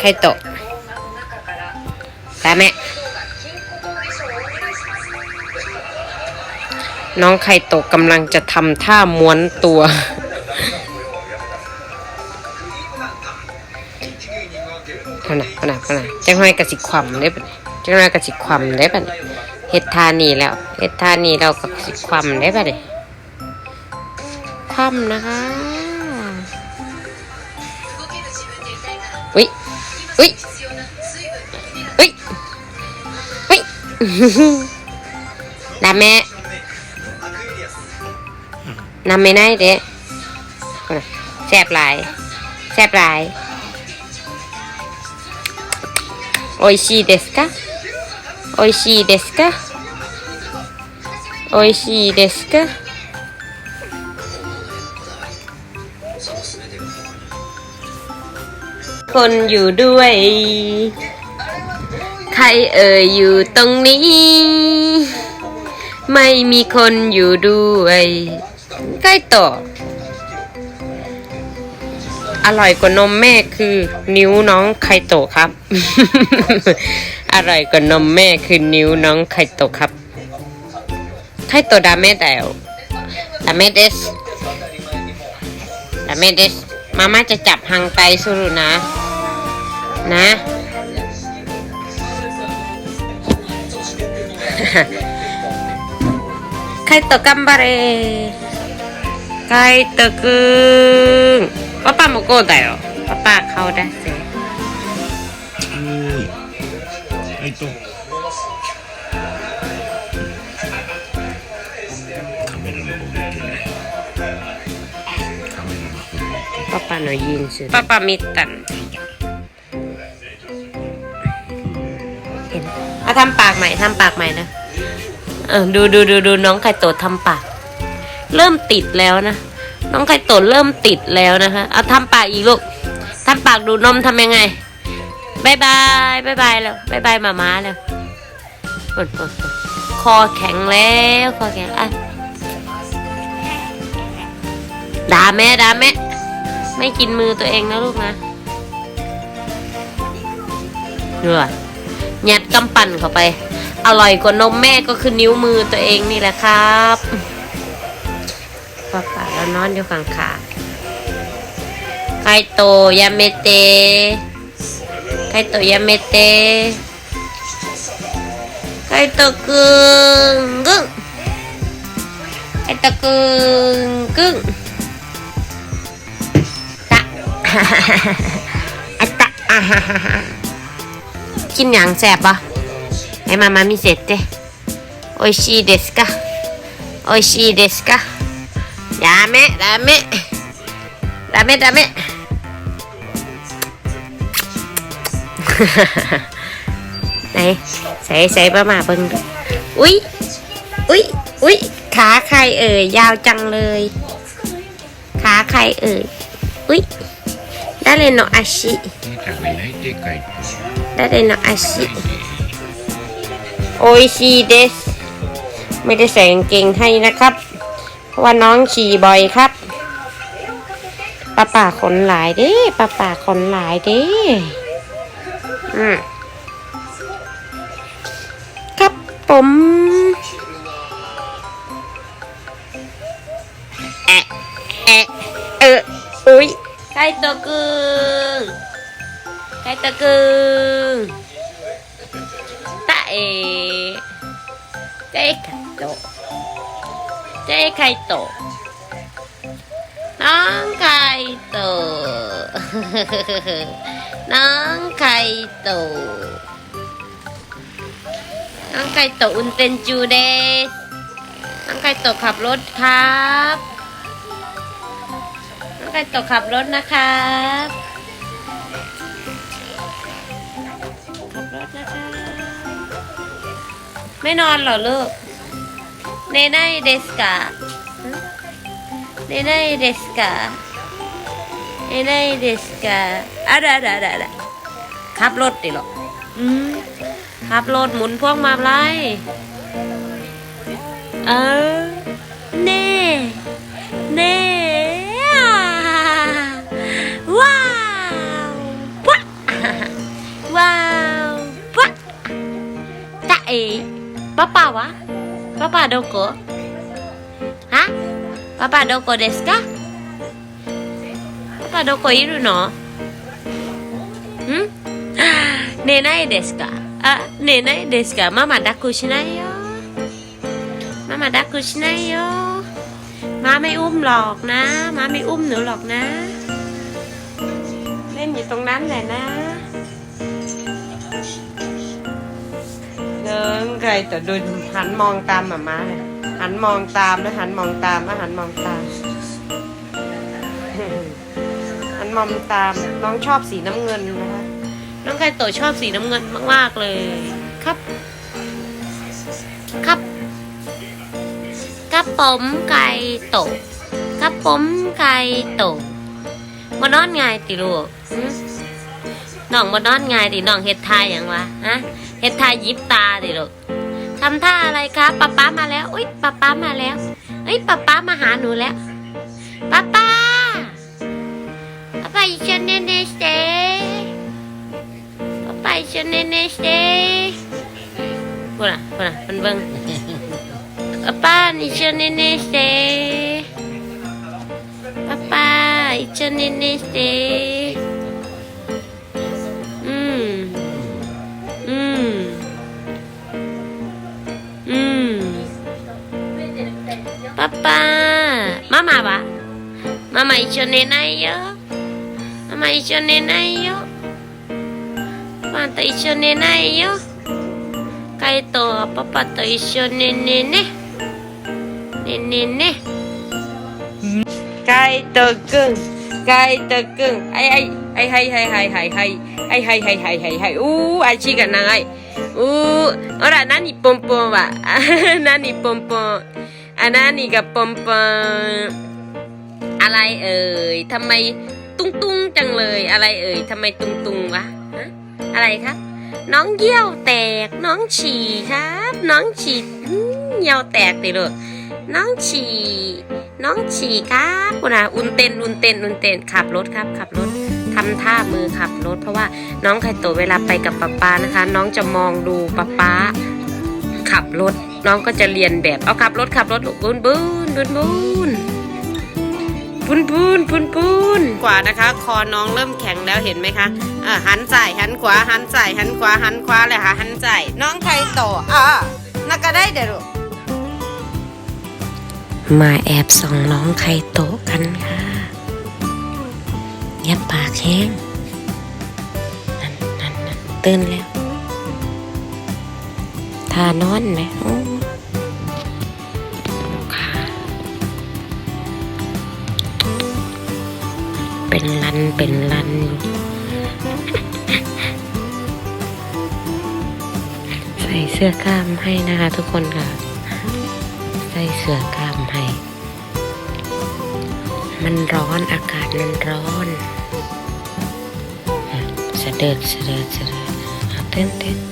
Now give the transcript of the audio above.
ไคโตะตาแม่น้องไคโตะกำลังจะทำท่าม้วนตัวพนะพนะพนะจังห้อยกระสิความได้ปะเจังห้อยกระสิความได้ปะเนี่ยเฮ็ดทานี่แล้วเฮ็ดทานี่เรากระสิความได้ปะเนี่ยความนะคะ อุ้ย อุ้ยอุ้ยอุ้ย ดาเมะนำไม่ได้เด้พุ่นน่ะแซ่บหลายแซ่บหลาย 美味しいですか美味しいですか美味しいですか คนอยู่ด้วย ใครเอ่ยอยู่ตรงนี้ ไม่มีคนอยู่ด้วยใกล้ต่อ อร่อยกว่านมแม่คือนิ้วน้องไคโตครับ อร่อยกว่านมแม่คือนิ้วน้องไคโตครับไคโตดาเมだよดาเมเดสดาเมเดส มาม่าจะจับหังไตสุรุนะ นะ ไคโตะกัมบาเรไคโตะくんパパもこうだよパパ顔出せはいと パパのยินすパパ見たんเห็นเอาทำปากใหม่ทำปากใหม่นะเออดูดูดูดูน้องไข่โตทำปาก เริ่มติดแล้วนะ น้องไข่โตเริ่มติดแล้วนะคะเอาทำปากอีกลูกทำปากดูดนมทำยังไงบายบายบายบายแล้วบายบายหมาม้าแล้วปวดปวดปวดคอแข็งแล้วคอแข็งอ่ะด่าแม่ด่าแม่ ไม่กินมือตัวเองนะลูกนะเนื้อยัดกำปั่นเข้าไป อร่อยกว่านมแม่ก็คือนิ้วมือตัวเองนี่แหละครับป้าป่าแล้วนอนอยู่ข้างขาไคโตยาเมเตไคโตยาเมเตไคโตกึ่งกึ่งไคโตกึ่งกึ่ง อะตตะอ่าฮ่าฮ่าฮ่ากินหยังแสบปะให้มามามีเสร็จเด้โอชิเดสกะโอชิเดสกะดาเมะดาเมะดาเมะดาเมะไหนใส่ใส่ประมาเบิ่งดูอุ้ยอุ้ยอุ้ยขาใครเอ่ยยาวจังเลย ขาใครเอ่ยอุ้ย 誰の足食べないで帰って誰の足โอ้ยชีเดส ไม่ได้ใส่กางเกงให้นะครับ เพราะว่าน้องฉี่บ่อยครับป้าป่าขนหลายเด้ป้าป่าขนหลายเด้อืม ไก่ตัวกึ่งไก่ตัวกึ่งตาเอเจ๊ไข่โตะเจ๊ไข่โตะน้องไข่โตน้องไข่โตน้องไข่โตอุนเตนจูเดน้องไข่โตขับรถครับ น้องไข่โตะขับรถนะครับขับรถนะคะไม่นอนหรอลูกเนไนเดสกาเนไนเดสกาเนไนเดสกาอะดะดะดะดะขับรถดิหรออืมขับรถหมุนพวงมาลัยเออเน่ パパはパパどこはパパどこですかパパどこいるのん寝ないですかあ、寝ないですかママ抱っこしないよ。ママ抱っこしないよ。ママอุ้มหลอกนะ。ママอุ้มหนูหลอกนะ。เล่นอยู่ตรงนั้นแหละนะ แต่ดูหันมองตามหมาม้าเลยหันมองตามแล้วหันมองตามแล้วหันมองตาม หันมองตามน้องชอบสีน้ำเงินนะคะน้องไก่โตชอบสีน้ำเงินมากๆเลยครับ ครับครับผมไก่โตครับผมไก่โตมานอนไงติลูกน้องมานอนไงติน้องเฮ็ดทายอย่างวะฮะเฮ็ดทายยิบตาดิลูก ทำท่าอะไรคะป๊าป๊ามาแล้วอุ้ยป๊าป๊ามาแล้วเอ้ยป๊าป๊ามาหาหนูแล้วป๊าป๊าป๊าป๊าอีชันเนเนสเตป๊าป๊าอีชันเนเนสเตพูดอะพูดนะมันเบิ้งป๊าป๊าอีชันเนเนสเตป๊าป๊าอีชันเนเนสเต้ パパママは？ママ一緒寝ないよ。ママ一緒寝ないよ。パパと一緒寝ないよ。カイトはパパと一緒寝ね。ねねね。カイトくん。カイトくん。はいはい。はいはいはいはいはい。はいはいはいはいはい。はいおー足が長い。おーほら何ポンポンは？何ポンポン？ อันนั้นนี่กับปอมปอมอะไรเอ่ยทำไมตุ้งตุ้งจังเลย อะไรเอ่ยทำไมตุ้งตุ้งวะอะไรครับ น้องเยี่ยวแตกน้องฉี่ครับ น้องฉี่เยี่ยวแตกติลูกน้องฉี่น้องฉี่ครับคุณอาอุนเต้นอุนเต้นอุนเต้นขับรถครับ ขับรถทำท่ามือขับรถ เพราะว่าน้องไข่ตัวเวลาไปกับป๊าป้านะคะ น้องจะมองดูป๊าป้าขับรถ น้องก็จะเรียนแบบเอาขับรถขับรถบุนบุนบุนบุนปุนปุนปุนปุนกว่านะคะ คอน้องเริ่มแข็งแล้วเห็นไหมคะอ่าหันใส่หันขวาหันใส่หันขวาหันขวาเลยค่ะหันใส่น้องใครโตอ่านักก็ได้เดี๋ยวมาแอบส่องน้องไข่โตกันค่ะเงียบปากแห้งนั่นนั่นนั่นตื่นแล้ว ทานอนไหมโอ้ค่ะเป็นลันเป็นลันอยู่ใส่เสื้อกล้ามให้นะคะทุกคนค่ะ ใส่เสื้อกล้ามให้ มันร้อนอากาศมันร้อนอะเสด็จเสด็จเสด็จเอาเต้นเต้น